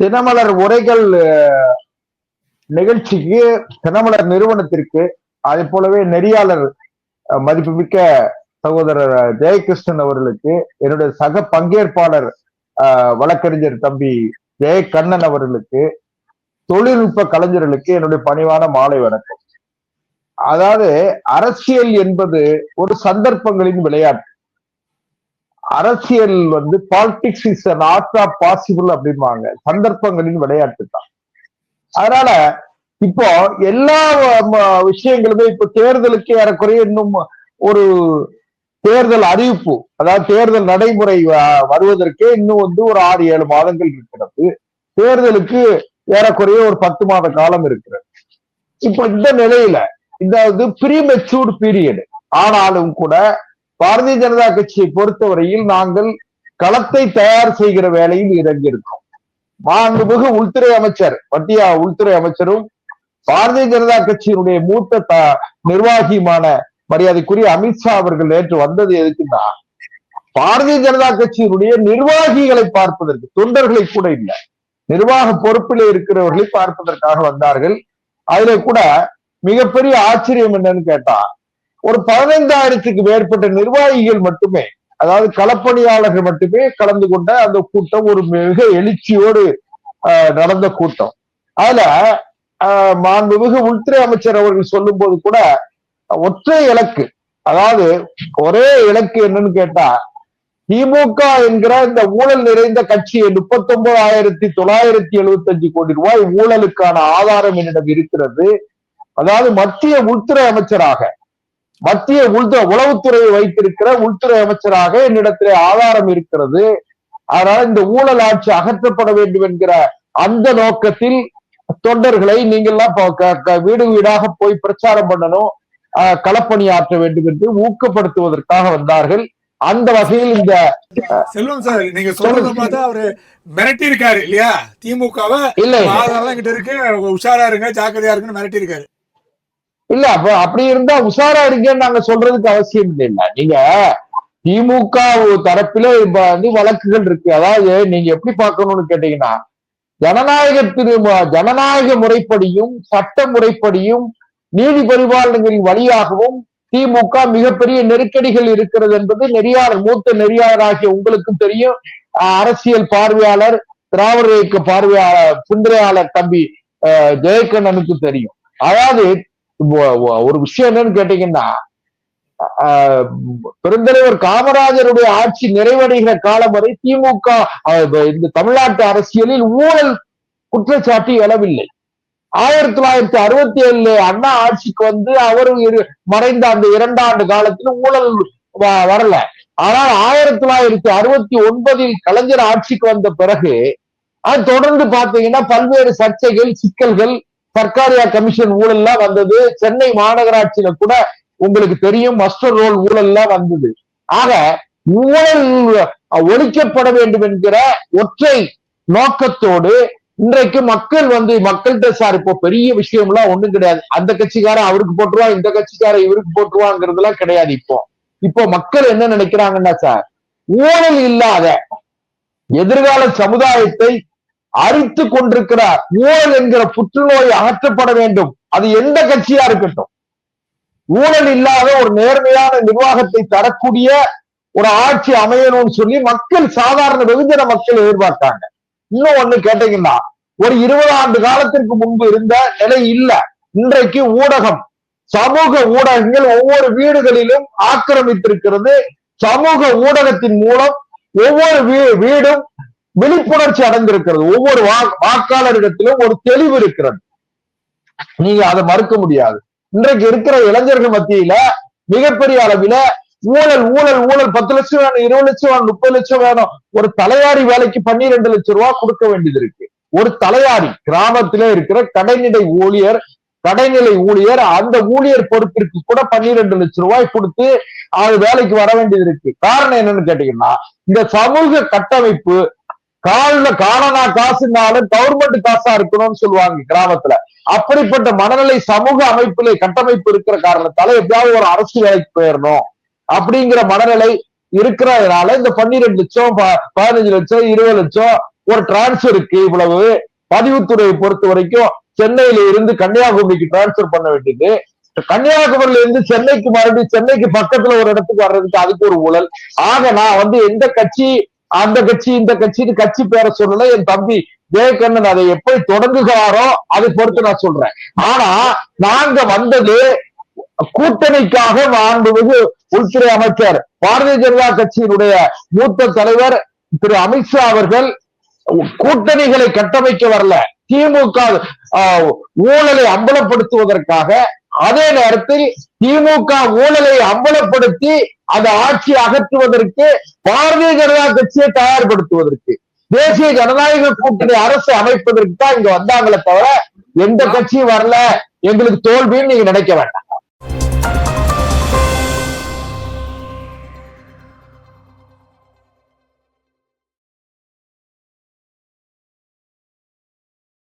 தினமலர் உரைகள் நிகழ்ச்சிக்கு தினமலர் நிறுவனத்திற்கு அதே போலவே நெறியாளர் அஹ், மதிப்புமிக்க சகோதரர் ஜெயகிருஷ்ணன் அவர்களுக்கு என்னுடைய சக பங்கேற்பாளர் வழக்கறிஞர் தம்பி ஜெயகண்ணன் அவர்களுக்கு தொழில்நுட்ப கலைஞர்களுக்கு என்னுடைய பணிவான மாலை வணக்கம். அதாவது அரசியல் என்பது ஒரு சந்தர்ப்பங்களின் விளையாட்டு. அரசியல் வந்து politics is an art of possible அப்படின்வாங்க சந்தர்ப்பங்களின் விளையாட்டு தான் அதனால இப்போ எல்லா ம, விஷயங்களுமே இப்போ தேர்தலுக்கு ஏறக்குறைய இன்னும் ஒரு தேர்தல் அறிவிப்பு அதாவது தேர்தல் நடைமுறை வ- வருவதற்கே இன்னும் வந்து ஒரு ஆறு ஏழு மாதங்கள் இருக்கிறது. தேர்தலுக்கு ஏறக்குறைய ஒரு பத்து மாத காலம் இருக்கிறது. இப்போ இந்த நிலையில இந்த இது ப்ரீமெச்சூர்ட் பீரியடு ஆனாலும் கூட பாரதிய ஜனதா கட்சியை பொறுத்தவரையில் நாங்கள் களத்தை தயார் செய்கிற வேலையில் இறங்கியிருக்கோம் மாண்புமிகு உள்துறை அமைச்சர் மத்திய உள்துறை அமைச்சரும் பாரதிய ஜனதா கட்சியினுடைய மூத்த த- நிர்வாகியுமான மரியாதைக்குரிய அமித்ஷா அவர்கள் நேற்று வந்தது எதுக்குன்னா பாரதிய ஜனதா கட்சியினுடைய நிர்வாகிகளை பார்ப்பதற்கு தொண்டர்களை கூட இல்லை. நிர்வாக பொறுப்பில் இருக்கிறவர்களை பார்ப்பதற்காக வந்தார்கள். அதுல கூட மிகப்பெரிய ஆச்சரியம் என்னன்னு கேட்டா ஒரு பதினைந்தாயிரத்துக்கு மேற்பட்ட நிர்வாகிகள் மட்டுமே அதாவது களப்பணியாளர்கள் மட்டுமே கலந்து கொண்ட அந்த கூட்டம் ஒரு மிக எழுச்சியோடு ஆஹ், நடந்த கூட்டம். அதுல ஆஹ், மாண்புமிகு உள்துறை அமைச்சர் அவர்கள் சொல்லும் போது கூட ஒற்றை இலக்கு அதாவது ஒரே இலக்கு என்னன்னு கேட்டா திமுக என்கிற இந்த ஊழல் நிறைந்த கட்சியை முப்பத்தி ஒன்பதாயிரத்தி தொள்ளாயிரத்தி எழுபத்தி அஞ்சு கோடி ரூபாய் ஊழலுக்கான ஆதாரம் என்னிடம் இருக்கிறது. அதாவது மத்திய உள்துறை அமைச்சராக மத்திய உள்துறை உளவுத்துறையை வைத்திருக்கிற உள்துறை அமைச்சராக என்னிடத்திலே ஆதாரம் இருக்கிறது. அதனால இந்த ஊழல் ஆட்சி அகற்றப்பட வேண்டும் என்கிற அந்த நோக்கத்தில் தொண்டர்களை நீங்கள்லாம் வீடு வீடாக போய் பிரச்சாரம் பண்ணணும். களப்பணியாற்ற வேண்டும் என்று ஊக்கப்படுத்துவதற்காக வந்தார்கள். அந்த வகையில் இந்த செல்வம் சார் நீங்க சொல்றத பார்த்தா அவரு மிரட்டி இருக்காரு இல்லையா? திமுகவை இல்லை. கிட்ட இருக்கு. உஷாரா இருங்க ஜாக்கிரதையா இருக்குன்னு மிரட்டி இருக்காரு இல்ல அப்ப அப்படி இருந்தா உஷாரா இருக்கேன்னு நாங்க சொல்றதுக்கு அவசியம் இல்லைல்ல நீங்க திமுக தரப்பில இப்ப வந்து வழக்குகள் இருக்கு. அதாவது நீங்க எப்படி பார்க்கணும்னு கேட்டீங்கன்னா ஜனநாயகத்தின் ஜனநாயக முறைப்படியும் சட்ட முறைப்படியும் நீதி பரிபாலனைகளின் வழியாகவும் திமுக மிகப்பெரிய நெருக்கடிகள் இருக்கிறது என்பது நெறியாளர் மூத்த நெறியாளராகிய உங்களுக்கும் தெரியும். அஹ் அரசியல் பார்வையாளர் திராவிட இயக்க பார்வையாளர் சிந்தனையாளர் தம்பி அஹ், ஜெயக்கண்ணனுக்கு தெரியும். அதாவது ஒரு விஷயம் என்னன்னு கேட்டீங்கன்னா ஆஹ் பெருந்தலைவர் காமராஜருடைய ஆட்சி நிறைவடைகிற காலம் வரை திமுக இந்த தமிழ்நாட்டு அரசியலில் ஊழல் குற்றச்சாட்டு எழவில்லை. ஆயிரத்தி தொள்ளாயிரத்தி அறுபத்தி ஏழுல அண்ணா ஆட்சிக்கு வந்து அவர் இரு- மறைந்த அந்த இரண்டாண்டு காலத்தில் ஊழல் வ- வரல. ஆனால் ஆயிரத்தி தொள்ளாயிரத்தி அறுபத்தி ஒன்பதில் கலைஞர் ஆட்சிக்கு வந்த பிறகு அது தொடர்ந்து பாத்தீங்கன்னா பல்வேறு சர்ச்சைகள் சிக்கல்கள் சர்க்காரியா கமிஷன் ஊழல்லாம் வந்தது. சென்னை மாநகராட்சியில கூட உங்களுக்கு தெரியும் மஸ்டர் ரோல் ஊழல்லாம் வந்தது. ஆக ஊழல் ஒழிக்கப்பட வேண்டும் என்கிற ஒற்றை நோக்கத்தோடு இன்றைக்கு மக்கள் வந்து மக்கள்கிட்ட சார் இப்போ பெரிய விஷயம்லாம் ஒண்ணும் கிடையாது. அந்த கட்சிக்காரன் அவருக்கு போட்டுருவான் இந்த கட்சிக்காரன் இவருக்கு போட்டுருவாங்கிறதுலாம் கிடையாது இப்போ. இப்போ மக்கள் என்ன நினைக்கிறாங்கன்னா சார் ஊழல் இல்லாத எதிர்கால சமுதாயத்தை அரித்து கொண்டிருக்கிற ஊழல் என்கிற புற்றுநோய் அகற்றப்பட வேண்டும். அது எந்த கட்சியா இருக்கட்டும். ஊழல் இல்லாத ஒரு நேர்மையான நிர்வாகத்தை தரக்கூடிய ஒரு ஆட்சி அமையணும்னு சொல்லி மக்கள் சாதாரண வெகுஜன மக்கள் எதிர்பார்த்தாங்க. இன்னும் ஒண்ணு கேட்டீங்கன்னா ஒரு இருபது ஆண்டு காலத்திற்கு முன்பு இருந்த நிலை இல்ல. இன்றைக்கு ஊடகம் சமூக ஊடகங்கள் ஒவ்வொரு வீடுகளிலும் ஆக்கிரமித்திருக்கிறது. சமூக ஊடகத்தின் மூலம் ஒவ்வொரு வீ- வீடும் விழிப்புணர்ச்சி அடைந்திருக்கிறது. ஒவ்வொரு வா- வாக்காளரிடத்திலும் ஒரு தெளிவு இருக்கிறது. நீங்க அதை மறுக்க முடியாது. இன்றைக்கு இருக்கிற இளைஞர்கள் மத்தியில மிகப்பெரிய அளவில ஊழல் ஊழல் ஊழல். பத்து லட்சம் வேணும் இருபது லட்சம் வேணும் முப்பது லட்சம் வேணும். ஒரு தலையாரி வேலைக்கு பன்னிரெண்டு லட்சம் ரூபாய் கொடுக்க வேண்டியது இருக்கு. ஒரு தலையாரி கிராமத்தில இருக்கிற கடைநிலை ஊழியர் கடைநிலை ஊழியர் அந்த ஊழியர் பொறுப்பிற்கு கூட பன்னிரெண்டு லட்சம் ரூபாய் கொடுத்து அது வேலைக்கு வர வேண்டியது இருக்கு. காரணம் என்னன்னு கேட்டீங்கன்னா இந்த சமூக கட்டமைப்பு காலில் காலனா காசுனாலும் கவர்மெண்ட் காசா இருக்கணும்னு சொல்லுவாங்க கிராமத்துல. அப்படிப்பட்ட மனநிலை சமூக அமைப்பிலே கட்டமைப்பு இருக்கிற காரணத்தால எப்படியாவது ஒரு அரசு வேலைக்கு போயிடணும் அப்படிங்கிற மனநிலை இருக்கிறதுனால இந்த பன்னிரெண்டு லட்சம் ப- பதினஞ்சு லட்சம் இருபது லட்சம் ஒரு டிரான்ஸ்ஃபருக்கு இவ்வளவு. பதிவுத்துறையை பொறுத்த வரைக்கும் சென்னையில இருந்து கன்னியாகுமரிக்கு டிரான்ஸ்பர் பண்ண வேண்டியது. கன்னியாகுமரியில இருந்து சென்னைக்கு மறுபடியும் சென்னைக்கு பக்கத்துல ஒரு இடத்துக்கு வர்றதுக்கு அதுக்கு ஒரு ஊழல். ஆக நான் வந்து எந்த கட்சி அந்த கட்சி இந்த கட்சின்னு கட்சி பேரை சொல்லல. என் தம்பி ஜெயகண்ணன் அதை எப்படி தொடங்குகிறாரோ அதை பொறுத்து நான் சொல்றேன். ஆனா நாங்க வந்தது கூட்டணிக்காக மாண்புமிகு உள்துறை அமைச்சர் பாரதிய ஜனதா கட்சியினுடைய மூத்த தலைவர் திரு அமித்ஷா அவர்கள் கூட்டணிகளை கட்டமைக்க வரல. திமுக ஆஹ், ஊழலை அம்பலப்படுத்துவதற்காக அதே நேரத்தில் திமுக ஊழலை அம்பலப்படுத்தி அந்த ஆட்சி அகற்றுவதற்கு பாரதிய ஜனதா கட்சியை தயார்படுத்துவதற்கு தேசிய ஜனநாயக கூட்டணி அரசு அமைப்பதற்கு தான் இங்க வந்தாங்களே தவிர எந்த கட்சியும் வரல. எங்களுக்கு தோல்வின்னு நீங்க நினைக்க வேண்டாம்.